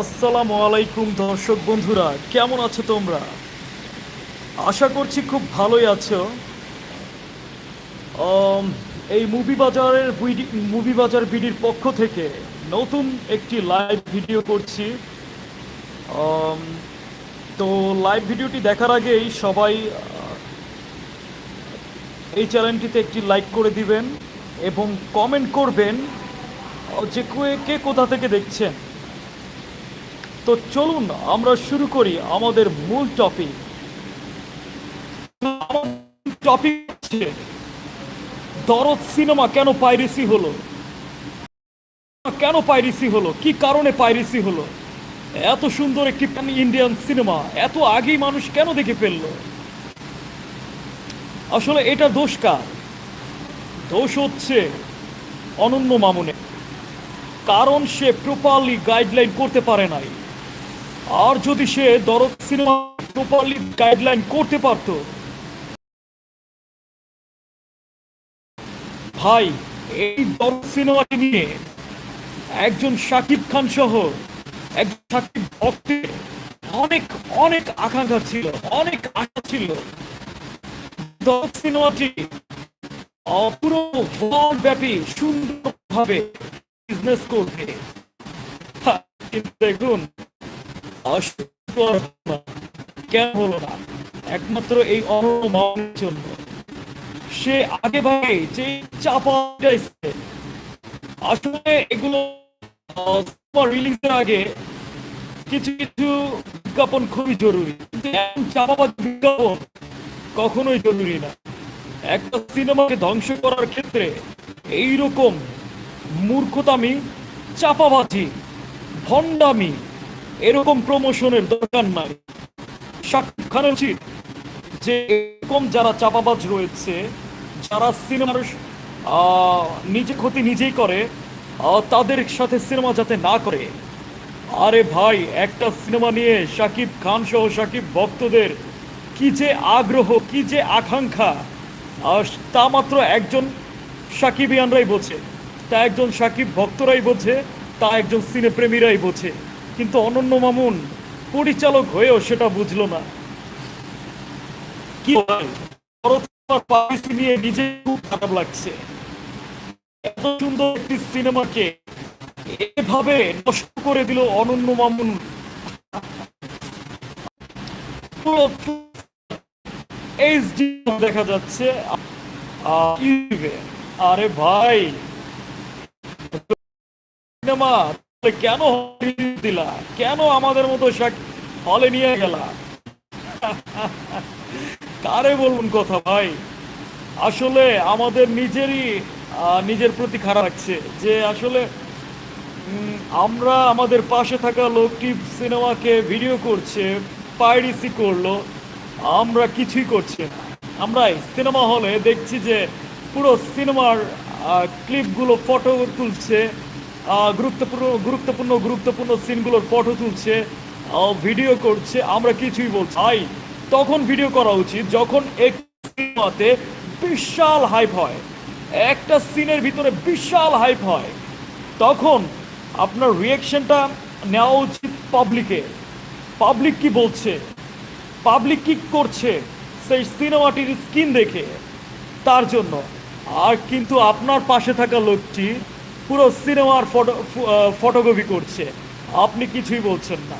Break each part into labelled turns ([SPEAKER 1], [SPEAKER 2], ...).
[SPEAKER 1] আসসালামু আলাইকুম দর্শক বন্ধুরা, কেমন আছো তোমরা? আশা করছি খুব ভালোই আছো। এই মুভি বাজারের মুভি বাজার বিডির পক্ষ থেকে নতুন একটি লাইভ ভিডিও করছি। তো লাইভ ভিডিওটি দেখার আগেই সবাই এই চ্যানেলটিতে একটি লাইক করে দিবেন এবং কমেন্ট করবেন। যে কে- কে কোথা থেকে দেখছেন? তো চলুন আমরা শুরু করি আমাদের মূল টপিক টপিক হচ্ছে, দরদ সিনেমা কেন পাইরেসি হলো? কেন পাইরেসি হলো? কি কারণে পাইরেসি হলো? এত সুন্দর একটি ইন্ডিয়ান সিনেমা এত আগেই মানুষ কেন দেখে ফেলল? আসলে এটা দোষ কার? দোষ হচ্ছে অনন্য মামুনে কারণ সে প্রপারলি গাইডলাইন করতে পারে নাই। আর যদি সে দরদ সিনেমা প্রপারলি গাইডলাইন করতে পারত? ভাই এই দরদ সিনেমাটি নিয়ে একজন শাকিব খান সহ একজন শাকিব ভক্তের অনেক অনেক আকাঙ্ক্ষা ছিল অনেক আশা ছিল। দরদ সিনেমাটি পুরো ব্যাপী সুন্দরভাবে বিজনেস করবে। হ্যাঁ, কিন্তু দেখুন অসুস্থ আর হলো না। কেন হলো না? একমাত্র এই অনমানের জন্য। সে আগে ভাগে যে চাপা আসলে এগুলো রিলিজের আগে কিছু কিছু বিজ্ঞাপন খুবই জরুরি। চাপাবাজ বিজ্ঞাপন কখনোই জরুরি না। একটা সিনেমাকে ধ্বংস করার ক্ষেত্রে এইরকম মূর্খতামি, চাপাবাজি, ভণ্ডামি এরকম প্রমোশনের দরকার নাই শাকিব খানের উচিত যে এরকম যারা চাপাবাজ রয়েছে, যারা সিনেমার নিজে ক্ষতি নিজেই করে তাদের সাথে সিনেমা যাতে না করে। আরে ভাই, একটা সিনেমা নিয়ে শাকিব খান সহ শাকিব ভক্তদের কি যে আগ্রহ, কি যে আকাঙ্ক্ষা। তা মাত্র একজন সাকিবিয়ানরাই বোঝে, তা একজন সাকিব ভক্তরাই বোঝে, তা একজন সিনেপ্রেমীরাই বোঝে। কিন্তু অনন্য মামুন, পরিচালক হয়েও সেটা বুঝলো না। কি নিয়ে নিজে খুব খারাপ লাগছে। এত সুন্দর একটি সিনেমাকে এভাবে নষ্ট করে দিল অনন্য মামুন। দেখা যাচ্ছে আরে ভাই, সিনেমা কেন দিলা? কেন আমাদের মতো হলে নিয়ে গেলা? কারে বলুন কথা ভাই? আসলে আমাদের নিজেরই নিজের প্রতি খারাপ লাগছে যে আসলে আমরা আমাদের পাশে থাকা লোকটি সিনেমাকে ভিডিও করছে, পাইরিসি করল, আমরা কিছুই করছি না। আমরা সিনেমা হলে দেখছি যে পুরো সিনেমার ক্লিপগুলো ফটো তুলছে গুরুত্বপূর্ণ গুরুত্বপূর্ণ গুরুত্বপূর্ণ সিনগুলোর ফটো তুলছে ভিডিও করছে, আমরা কিছুই বলছি ভাই, তখন ভিডিও করা উচিত যখন এক সিনেমাতে বিশাল হাইপ হয়। একটা সিনের ভিতরে বিশাল হাইপ হয়। তখন আপনার রিয়াকশনটা নেওয়া উচিত পাবলিকে পাবলিক কি বলছে? পাবলিক কি করছে? সেই সিনেমাটির স্কিন দেখে। তার জন্য। আর কিন্তু আপনার পাশে থাকা লোকটি পুরো সিনেমার ফটো ফটোকপি করছে। আপনি কিছুই বলছেন না।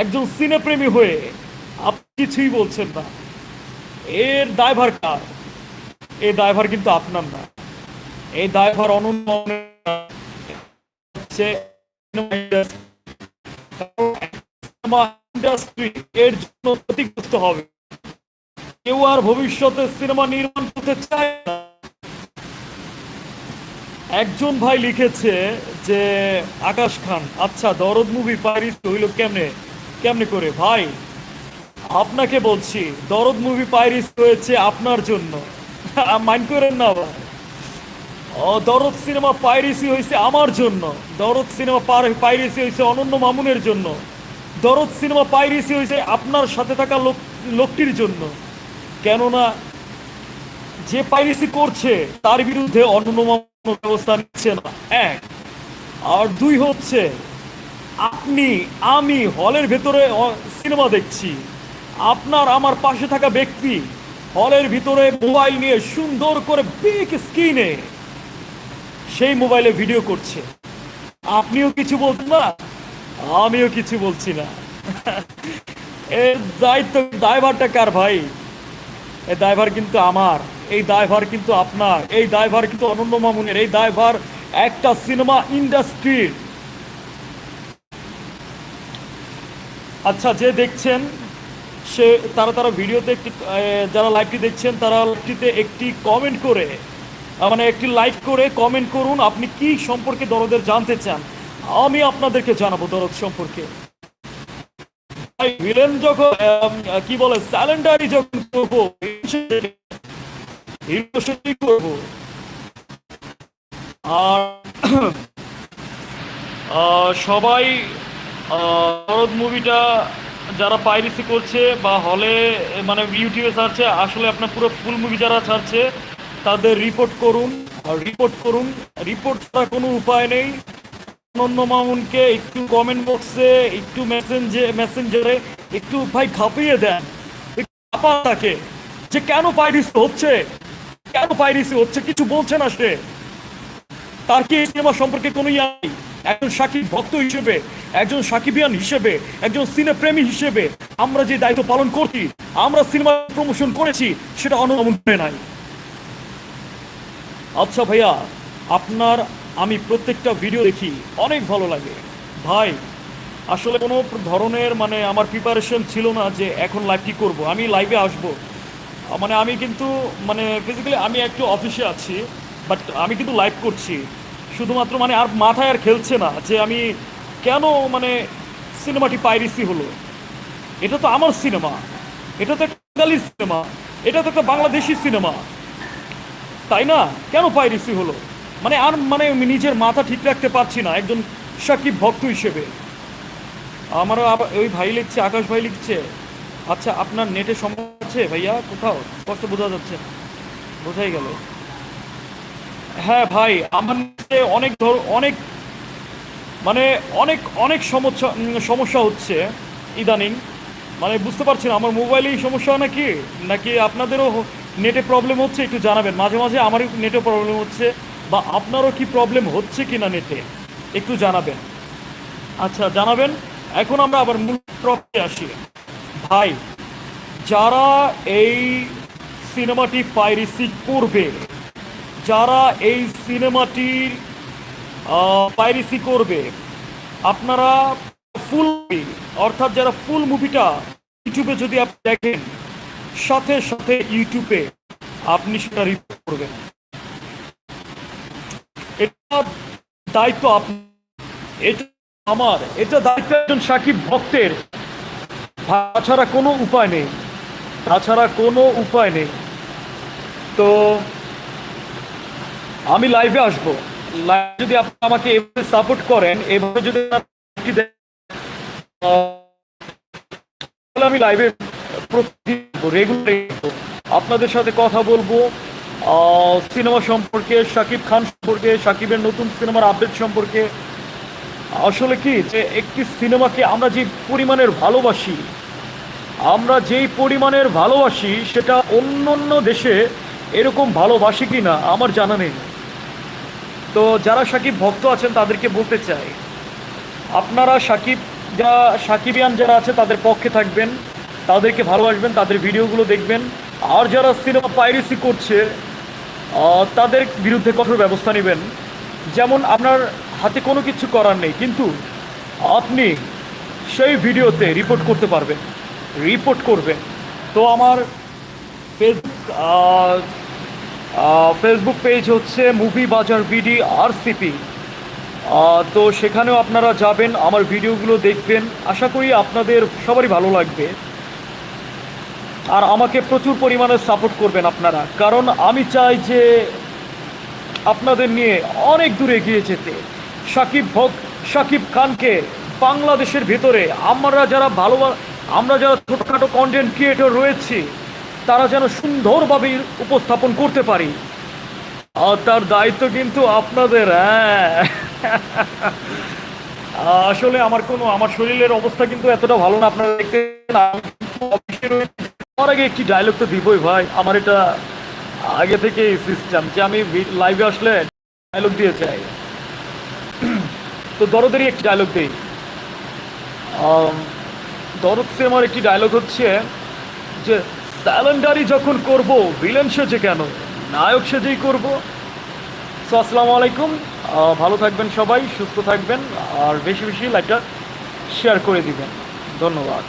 [SPEAKER 1] একজন সিনেপ্রেমী হয়ে আপনি কিছুই বলছেন না। এর দায়ভার কার? এই দায়ভার কিন্তু আপনার না। এই দায়ভার অনন্য ইন্ডাস্ট্রি এর জন্য ক্ষতিগ্রস্ত হবে। কেউ আর ভবিষ্যতে সিনেমা নির্মাণ করতে চায় না। একজন ভাই লিখেছে যে, আকাশ খান আচ্ছা দরদ মুভি পাইরিস হইল কেমনে? কেমনে করে? ভাই, আপনাকে বলছি, দরদ মুভি পাইরিস হয়েছে আপনার জন্য। মাইন্ড করেন না ভাই দরদ সিনেমা পাইরেসি হয়েছে আমার জন্য। দরদ সিনেমা পাইরেসি হয়েছে অনন্য মামুনের জন্য। দরদ সিনেমা পাইরেসি হয়েছে আপনার সাথে থাকা লোক, লোকটির জন্য। কেননা, যে পাইরেসি করছে, তার বিরুদ্ধে অনন্য মামুন ব্যবস্থা নিচ্ছে না। এক। আর দুই হচ্ছে, আপনি, আমি হলের ভেতরে সিনেমা দেখছি। আপনার আমার পাশে থাকা ব্যক্তি হলের ভিতরে মোবাইল নিয়ে সুন্দর করে বিগ স্ক্রিনে সেই মোবাইলে ভিডিও করছে। আপনিও কিছু বলছেন না, আমিও কিছু বলছি না। এর দায়িত্ব দায়ভারটা কার ভাই? এই দায়ভার কিন্তু আমার, এই দায়ভার কিন্তু আপনার, এই দায়ভার কিন্তু অনন্য মামুনের, এই দায়ভার একটা সিনেমা ইন্ডাস্ট্রির আচ্ছা যে দেখছেন, সে তারা তারা ভিডিওতে একটি যারা লাইভটি দেখছেন, তারা লাইভটিতে একটি কমেন্ট করে মানে একটি লাইক করে কমেন্ট করুন, আপনি কি সম্পর্কে দরদের জানতে চান? আমি আপনাদেরকে জানাব দরদ সম্পর্কে। ভিলেন যখন কি বলে স্যালেন্ডারি যখন করব করব। আর সবাই শরৎ মুভিটা যারা পাইরেসি করছে বা হলে মানে ইউটিউবে ছাড়ছে, আসলে আপনার পুরো ফুল মুভি যারা ছাড়ছে, তাদের রিপোর্ট করুন। রিপোর্ট করুন। রিপোর্ট ছাড়া কোনো উপায় নেই। মামুনকে একটু কমেন্ট বক্সে একটু মেসেঞ্জে মেসেঞ্জারে একটু ভাই খাপিয়ে দেন। তাকে। যে কেন হচ্ছে? কেন হচ্ছে? কিছু বলছে না সে। তার কি সিনেমা সম্পর্কে কোনো নেই? একজন সাকিব ভক্ত হিসেবে, একজন সাকিবিয়ান হিসেবে, একজন সিনে প্রেমী হিসেবে আমরা যে দায়িত্ব পালন করছি, আমরা সিনেমা প্রমোশন করেছি, সেটা অনুমন করে নাই। আচ্ছা ভাইয়া, আপনার আমি প্রত্যেকটা ভিডিও দেখি, অনেক ভালো লাগে। ভাই, আসলে কোনো ধরনের মানে আমার প্রিপারেশন ছিল না যে এখন লাইভ কী করব। আমি লাইভে আসব। মানে আমি কিন্তু মানে ফিজিক্যালি আমি একটু অফিসে আছি বাট আমি কিন্তু লাইভ করছি। শুধুমাত্র মানে আর মাথায় আর খেলছে না যে আমি কেন মানে সিনেমাটি পাইরেসি হলো। এটা তো আমার সিনেমা এটা তো একটা বাঙালি সিনেমা এটা তো একটা বাংলাদেশি সিনেমা তাই না? কেন পাইরেসি হলো? মানে আর মানে নিজের মাথা ঠিক রাখতে পারছি না, একজন সাকিব ভক্ত হিসেবে। আমারও ওই ভাই লিখছে, আকাশ ভাই লিখছে। আচ্ছা আপনার নেটে সমস্যা আছে ভাইয়া? কোথাও? স্পষ্ট বোঝা যাচ্ছে। বোঝাই গেল। হ্যাঁ ভাই, আমার নেটে অনেক ধর, অনেক মানে অনেক অনেক সমস্যা সমস্যা হচ্ছে ইদানিং। মানে বুঝতে পারছি না আমার মোবাইলেই সমস্যা নাকি? নাকি আপনাদেরও নেটে প্রবলেম হচ্ছে? একটু জানাবেন। মাঝে মাঝে আমারও নেটে প্রবলেম হচ্ছে। বা আপনারও কি প্রবলেম হচ্ছে কি না নেটে? একটু জানাবেন। আচ্ছা জানাবেন। এখন আমরা আবার মূল টপিকে আসি। ভাই, যারা এই সিনেমাটি পাইরেসি করবে, যারা এই সিনেমাটির পাইরেসি করবে, আপনারা ফুল অর্থাৎ যারা ফুল মুভিটা ইউটিউবে যদি আপনি দেখেন, সাথে সাথে ইউটিউবে আপনি সেটা রিপোর্ট করবেন। এটা দায়িত্ব আপনার এটা আমার, এটা দায়িত্ব একজন সাকিব ভক্তের। তাছাড়া কোনো উপায় নেই। তাছাড়া কোনো উপায় নেই। তো আমি লাইভে আসব। লাইভ যদি আপনি আমাকে এভাবে সাপোর্ট করেন, এভাবে যদি আমি লাইভে রেগুলার আপনাদের সাথে কথা বলব। সিনেমা সম্পর্কে, শাকিব খান সম্পর্কে, শাকিবের নতুন সিনেমার আপডেট সম্পর্কে। আসলে কি যে, একটি সিনেমাকে আমরা যে পরিমাণের ভালোবাসি, আমরা যেই পরিমাণের ভালোবাসি, সেটা অন্য অন্য দেশে এরকম ভালোবাসি কি না আমার জানা নেই। তো যারা সাকিব ভক্ত আছেন, তাদেরকে বলতে চাই, আপনারা সাকিব যারা সাকিবিয়ান যারা আছে, তাদের পক্ষে থাকবেন, তাদেরকে ভালোবাসবেন, তাদের ভিডিওগুলো দেখবেন। আর যারা সিনেমা পাইরেসি করছে তাদের বিরুদ্ধে কঠোর ব্যবস্থা নেবেন। যেমন আপনার হাতে কোনো কিছু করার নেই, কিন্তু আপনি সেই ভিডিওতে রিপোর্ট করতে পারবেন রিপোর্ট করবেন। তো আমার ফেসবুক ফেসবুক পেজ হচ্ছে মুভি বাজার বিডি আরসিপি। তো সেখানেও আপনারা যাবেন, আমার ভিডিওগুলো দেখবেন। আশা করি আপনাদের সবারই ভালো লাগবে। আর আমাকে প্রচুর পরিমাণে সাপোর্ট করবেন আপনারা। কারণ আমি চাই যে আপনাদের নিয়ে অনেক দূরে এগিয়ে যেতে। সাকিব ভক সাকিব খানকে বাংলাদেশের ভেতরে আমরা যারা ভালো, আমরা যারা ছোটোখাটো কন্টেন্ট ক্রিয়েটর রয়েছি, তারা যেন সুন্দরভাবে উপস্থাপন করতে পারি। আর তার দায়িত্ব কিন্তু আপনাদের হ্যাঁ। আসলে আমার কোনো, আমার শরীরের অবস্থা কিন্তু এতটা ভালো না, আপনারা দেখতে আমার আগে একটি ডায়লগ তো দিবই ভাই। আমার এটা আগে থেকে সিস্টেম যে আমি লাইভে আসলে ডায়লগ দিয়ে চাই। তো দরদেরই একটি ডায়লগ দিই। দরদ সিনেমার একটি ডায়লগ হচ্ছে যে স্যালেন্ডারি যখন করব ভিলেন সেজে কেন? নায়ক সেজেই করব। সো আসসালামু আলাইকুম। ভালো থাকবেন সবাই, সুস্থ থাকবেন, আর বেশি বেশি লাইকটা শেয়ার করে দিবেন। ধন্যবাদ।